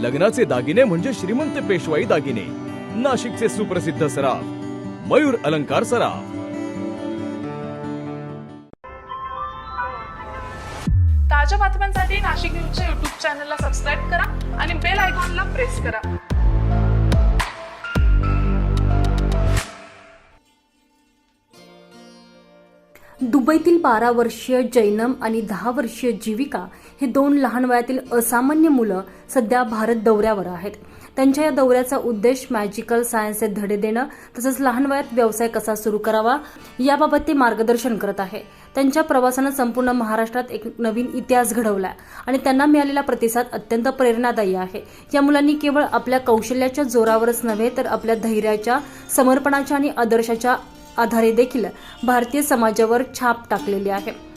लग्नाचे दागिने म्हणजे श्रीमंत पेशवाई दागिने. नाशिकचे सुप्रसिद्ध सराफ मयूर अलंकार सराफ. ताज्या बातम्यांसाठी नाशिक न्यूजच्या युट्यूब चॅनलला सबस्क्राईब करा आणि बेल आयकॉनला प्रेस करा. दुबईतील बारा वर्षीय जैनम आणि दहा वर्षीय जीविका हे दोन लहान वयातील असामान्य मुलं सध्या भारत दौऱ्यावर आहेत. त्यांच्या या दौऱ्याचा उद्देश मॅजिकल सायन्सचे धडे देणं तसंच लहान वयात व्यवसाय कसा सुरू करावा याबाबत ते मार्गदर्शन करत आहे. त्यांच्या प्रवासानं संपूर्ण महाराष्ट्रात एक नवीन इतिहास घडवला आणि त्यांना मिळालेला प्रतिसाद अत्यंत प्रेरणादायी आहे. या मुलांनी केवळ आपल्या कौशल्याच्या जोरावरच नव्हे तर आपल्या धैर्याच्या समर्पणाच्या आणि आदर्शाच्या आधारे देखील भारतीय समाजावर छाप टाकलेली आहे.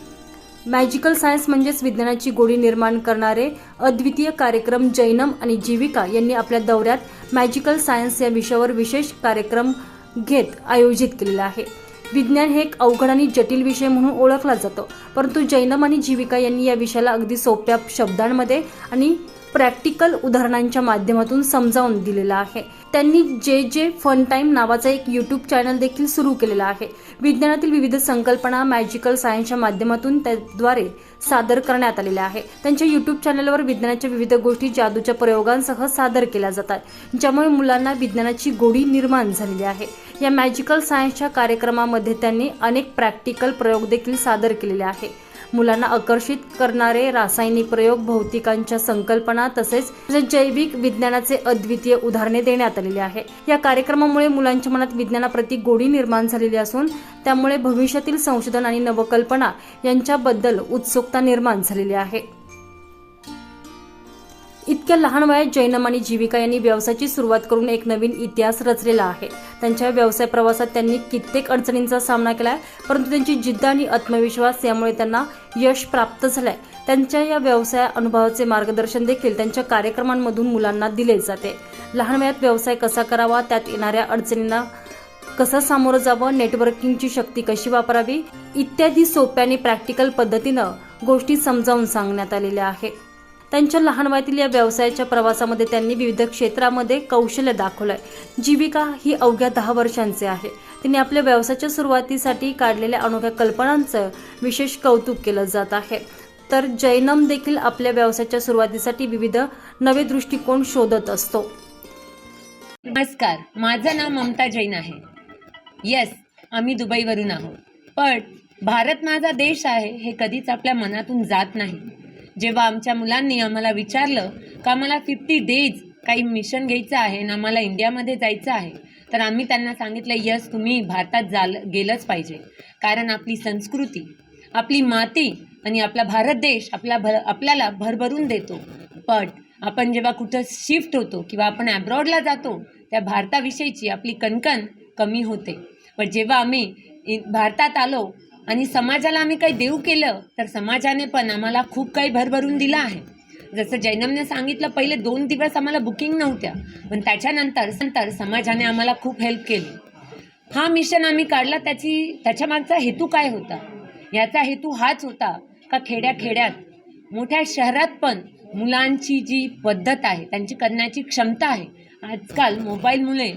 मॅजिकल सायन्स म्हणजेच विज्ञानाची गोडी निर्माण करणारे अद्वितीय कार्यक्रम जैनम आणि जीविका यांनी आपल्या दौऱ्यात मॅजिकल सायन्स या विषयावर विशेष कार्यक्रम घेत आयोजित केलेला आहे. विज्ञान हे एक अवघड आणि जटिल विषय म्हणून ओळखला जातो परंतु जैनम आणि जीविका यांनी या विषयाला अगदी सोप्या शब्दांमध्ये आणि प्रॅक्टिकल उदाहरणांच्या माध्यमातून समजावून दिलेला आहे. त्यांनी जे जे फन टाइम नावाचा एक यूट्यूब चॅनल देखील सुरू केलेला आहे. विज्ञानातील विविध संकल्पना मॅजिकल सायन्सच्या माध्यमातून त्याद्वारे सादर करण्यात आलेल्या आहे. त्यांच्या यूट्यूब चॅनलवर विज्ञानाच्या विविध गोष्टी जादूच्या प्रयोगांसह सादर केल्या जातात ज्यामुळे मुलांना विज्ञानाची गोडी निर्माण झालेली आहे. या मॅजिकल सायन्सच्या कार्यक्रमामध्ये त्यांनी अनेक प्रॅक्टिकल प्रयोग देखील सादर केलेले आहे. मुलांना आकर्षित करणारे रासायनिक प्रयोग भौतिकांच्या संकल्पना तसेच जैविक विज्ञानाचे अद्वितीय उदाहरणे देण्यात आलेली आहे. या कार्यक्रमामुळे मुलांच्या मनात विज्ञानाप्रती गोडी निर्माण झालेली असून त्यामुळे भविष्यातील संशोधन आणि नवकल्पना यांच्याबद्दल उत्सुकता निर्माण झालेली आहे. इतक्या लहान वयात जैनम आणि जीविका यांनी व्यवसायाची सुरुवात करून एक नवीन इतिहास रचलेला आहे. त्यांच्या व्यवसाय प्रवासात त्यांनी कित्येक अडचणींचा सामना केलाय परंतु त्यांची जिद्द आणि आत्मविश्वास यामुळे त्यांना यश प्राप्त झालंय. त्यांच्या या व्यवसाय अनुभवाचे मार्गदर्शन देखील त्यांच्या कार्यक्रमांमधून मुलांना दिले जाते. लहान वयात व्यवसाय कसा करावा त्यात येणाऱ्या अडचणींना कसं सामोरं जावं नेटवर्किंगची शक्ती कशी वापरावी इत्यादी सोप्या आणि प्रॅक्टिकल पद्धतीनं गोष्टी समजावून सांगण्यात आलेल्या आहे त्यांच्या लहान वयातील या व्यवसायाच्या प्रवासामध्ये त्यांनी विविध क्षेत्रामध्ये कौशल्य दाखवलंय. जीविका ही अवघ्या दहा वर्षांचे आहे. तिने आपल्या व्यवसायाच्या सुरुवातीसाठी काढलेल्या अनोख्या कल्पनांचं विशेष कौतुक केलं जात आहे. तर जैनम देखील आपल्या व्यवसायाच्या सुरुवातीसाठी विविध नवे दृष्टिकोन शोधत असतो. नमस्कार माझं नाव ममता जैन आहे. येस आम्ही दुबईवरून आहोत. पण भारत माझा देश आहे हे कधीच आपल्या मनातून जात नाही. जेव्हा आमच्या मुलांनी आम्हाला विचारलं का आम्हाला फिफ्टी डेज काही मिशन घ्यायचं आहे आणि आम्हाला इंडियामध्ये जायचं आहे? तर आम्ही त्यांना सांगितलं यस तुम्ही भारतात जाल गेलंच पाहिजे. कारण आपली संस्कृती आपली माती आणि आपला भारत देश आपला भर आपल्याला भरभरून देतो. पण आपण जेव्हा कुठं शिफ्ट होतो किंवा आपण ॲब्रॉडला जातो त्या भारताविषयीची आपली कणकण कमी होते. पण जेव्हा आम्ही भारतात आलो आणि समाजाला आम्ही काही देऊ केलं तर समाजाने पण आम्हाला खूप काही भरभरून दिलं आहे. जसं जैनमने सांगितलं पहिले दोन दिवस आम्हाला बुकिंग नव्हत्या पण त्याच्यानंतर नंतर समाजाने आम्हाला खूप हेल्प केली. हा मिशन आम्ही काढला त्याची त्याच्यामागचा हेतू काय होता? याचा हेतू हाच होता का खेड्याखेड्यात मोठ्या शहरात पण मुलांची जी पद्धत आहे त्यांची करण्याची क्षमता आहे. आजकाल मोबाईलमुळे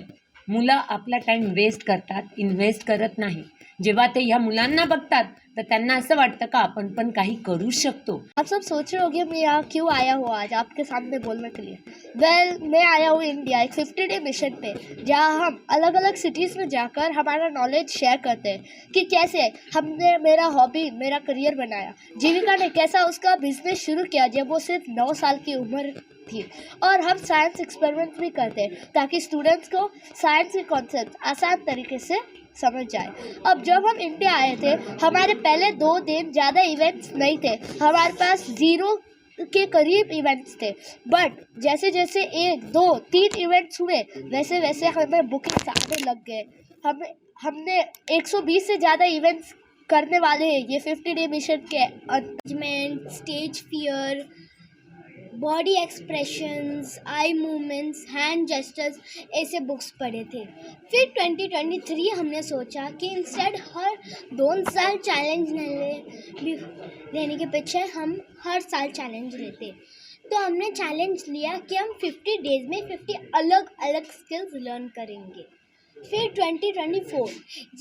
मुलं आपला टाईम वेस्ट करतात इन्व्हेस्ट करत नाही. जेव्हा ते ह्या मुलांना बघतात तर त्यांना असं का आपण पण काही करू शकतो? आप सब सोच रहे होंगे मैं यहाँ क्यों आया हूँ आज? आपके सामने बोलने के लिए। वेल well, मैं आया हूँ इंडिया एक फिफ्टी डे मिशन पे जहाँ हम अलग अलग सिटीज़ में जाकर हमारा नॉलेज शेयर करते हैं कि कैसे हमने मेरा हॉबी मेरा करियर बनाया। जीविका ने कैसा उसका बिज़नेस शुरू किया जब वो सिर्फ़ नौ साल की उम्र थी। और हम साइंस एक्सपेरिमेंट भी करते हैं ताकि स्टूडेंट्स को साइंस के कॉन्सेप्ट आसान तरीके से समझ जाए। अब जब हम इंडिया आए थे, हमारे पहले दो दिन ज़्यादा इवेंट्स नहीं थे। हमारे पास ज़ीरो के करीब इवेंट्स थे। बट जैसे जैसे एक, दो, तीन इवेंट्स हुए, वैसे वैसे हमें बुकिंग्स आने लग गए। हम, हमने 120 से ज़्यादा इवेंट्स करने वाले हैं। ये 50 डे मिशन के management stage fear body expressions eye movements hand gestures ऐसे बुक्स पढ़े थे। फिर 2023 हमने सोचा कि इंस्टेड हर दोन साल चैलेंज लेने के पीछे हम हर साल चैलेंज लेते। तो हमने चैलेंज लिया कि हम 50 डेज़ में 50 अलग अलग स्किल्स लर्न करेंगे। फिर 2024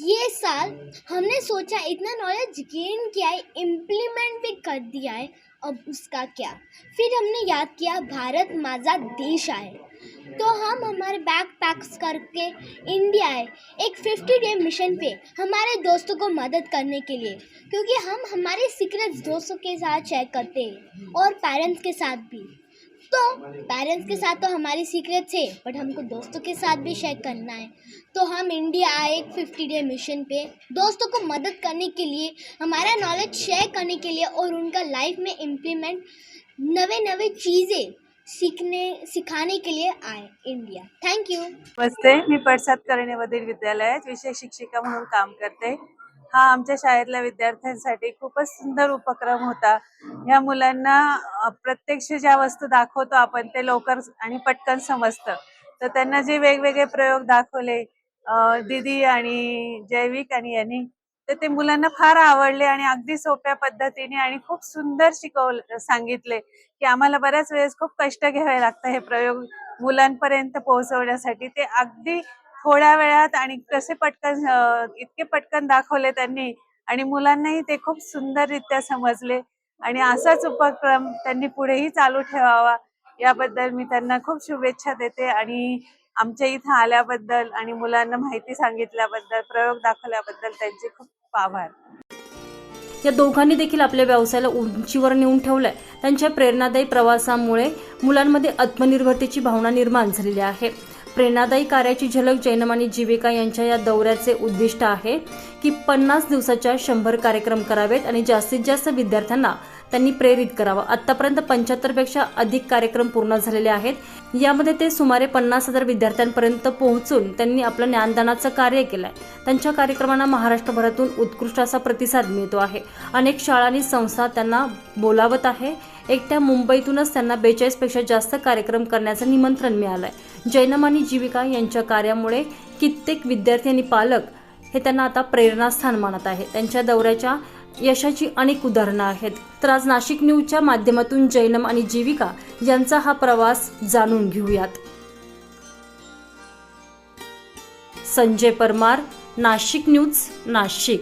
ये साल हमने सोचा इतना नॉलेज गेन किया है इम्प्लीमेंट भी कर दिया है, अब उसका क्या? फिर हमने याद किया भारत माझा देश आहे। तो हम हमारे बैग पैक्स करके इंडिया आए एक 50 डे मिशन पे हमारे दोस्तों को मदद करने के लिए, क्योंकि हम हमारे सीक्रेट्स दोस्तों के साथ शेयर करते हैं और पेरेंट्स के साथ भी। तो पेरेंट्स के साथ तो हमारी सीक्रेट्स है बट हमको दोस्तों के साथ भी शेयर करना है। तो हम इंडिया आए एक फिफ्टी डे मिशन पे। दोस्तों को मदद करने के लिए, हमारा नॉलेज शेयर करने के लिए और उनका लाइफ में इम्प्लीमेंट नवे नवे चीज़ें सीखने, सिखाने के लिए आए इंडिया थैंक यू नमस्ते, मी पडसाद कर्णेमधील विद्यालयात विषय शिक्षिका म्हणून काम करते. हा आमच्या शाळेतल्या विद्यार्थ्यांसाठी खूपच सुंदर उपक्रम होता. ह्या मुलांना प्रत्यक्ष ज्या वस्तू दाखवतो आपण ते लवकर आणि पटकन समजतं. तर त्यांना जे वेगवेगळे प्रयोग दाखवले दिदी दीदी आणि जैविक आणि यांनी तर ते मुलांना फार आवडले आणि अगदी सोप्या पद्धतीने आणि खूप सुंदर शिकवलं सांगितले की आम्हाला बऱ्याच वेळेस खूप कष्ट घ्यावे लागतं हे प्रयोग मुलांपर्यंत पोहोचवण्यासाठी. ते अगदी थोड्या वेळात आणि कसे पटकन इतके पटकन दाखवले त्यांनी आणि मुलांनाही ते खूप सुंदररित्या समजले. आणि असाच उपक्रम त्यांनी पुढेही चालू ठेवावा याबद्दल मी त्यांना खूप शुभेच्छा देते आणि आमच्या इथं आल्याबद्दल आणि मुलांना माहिती सांगितल्याबद्दल प्रयोग दाखवल्याबद्दल त्यांचे खूप आभार. या दोघांनी देखील आपल्या व्यवसायाला उंचीवर नेऊन ठेवलंय. त्यांच्या प्रेरणादायी प्रवासामुळे मुलांमध्ये आत्मनिर्भरतेची भावना निर्माण झालेली आहे. प्रेरणादायी कार्याची झलक जैनम आणि जीविका यांच्या या दौऱ्याचे उद्दिष्ट आहे की पन्नास दिवसाच्या शंभर कार्यक्रम करावेत आणि जास्तीत जास्त विद्यार्थ्यांना त्यांनी प्रेरित करावं. आतापर्यंत पंच्याहत्तरपेक्षा अधिक कार्यक्रम पूर्ण झालेले आहेत. यामध्ये ते सुमारे पन्नास हजार विद्यार्थ्यांपर्यंत पोहोचून त्यांनी आपलं ज्ञानदानाचं कार्य केलंय. त्यांच्या कार्यक्रमांना महाराष्ट्रभरातून उत्कृष्ट असा प्रतिसाद मिळतो आहे. अनेक शाळा आणि संस्था त्यांना बोलावत आहे. एकट्या मुंबईतूनच त्यांना बेचाळीसपेक्षा जास्त कार्यक्रम करण्याचं निमंत्रण मिळालंय. जैनम आणि जीविका यांच्या कार्यामुळे कित्येक विद्यार्थी आणि पालक हे त्यांना आता प्रेरणास्थान मानत आहे त्यांच्या दौऱ्याच्या यशाची अनेक उदाहरणं आहेत. तर आज नाशिक न्यूजच्या माध्यमातून जैनम आणि जीविका यांचा हा प्रवास जाणून घेऊयात. संजय परमार नाशिक न्यूज नाशिक.